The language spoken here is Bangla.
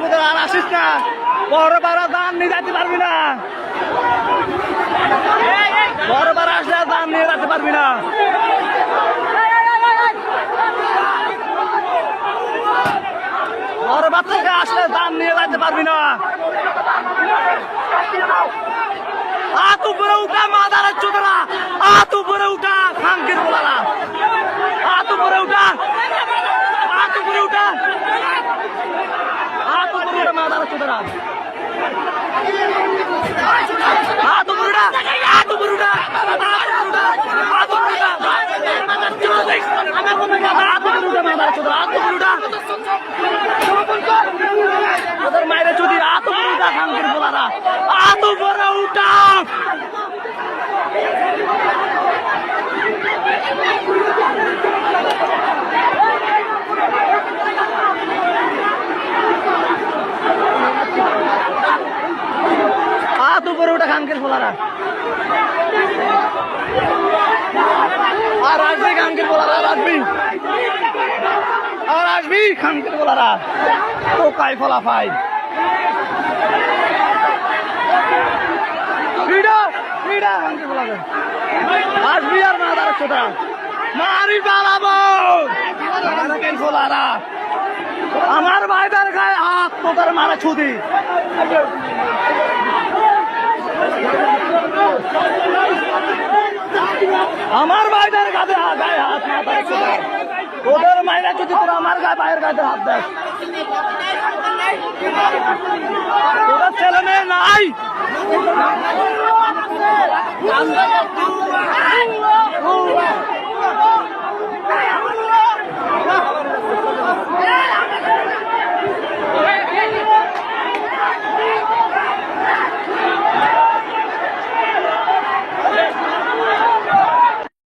তোদের আর আসিস না। বড় বাড়া দান নিয়ে যেতে পারবি না। বড় বাড়া আসলে দান নিয়ে যেতে পারবি না। বড় বাচ্চাকে আসলে দান নিয়ে যেতে পারবি না। হাত উপরে উঠা মাদার চোদরা হাত উপরে উঠা খাঙ্কের বলারা হাত উপরে উঠা হাত উপরে উঠা হাত উপরে উঠা মাদার চোদরা হাত উপরে উঠা হাত উপরে উঠা হাত উপরে উঠা হাত উপরে উঠা হাত উপরে উঠা মাদার চোদরা হাত উপরে উঠা ওদের মায়ের যদি আত উপরে উঠা হাত উপরে ওটা খানকের ফোলারা আর। আসবি খানকের ফোলারা আসবি। আর আসবি খানকের ফোলারা তো কাই ফলা ফাই? আসবি আর না দাঁড়া ছোটা মারি পালাবো খানকের ফোলারা আমার ভাইদার গায়ে হাত তোদের মারা ছুদি আমার ভাইদের গায়ে গায়ে হাত না দেখ ওদের তোদের যদি তোরা আমার গায়ে ভাইয়ের গায়ে হাত দেখ তোদের ছেলে মেয়ে নাই।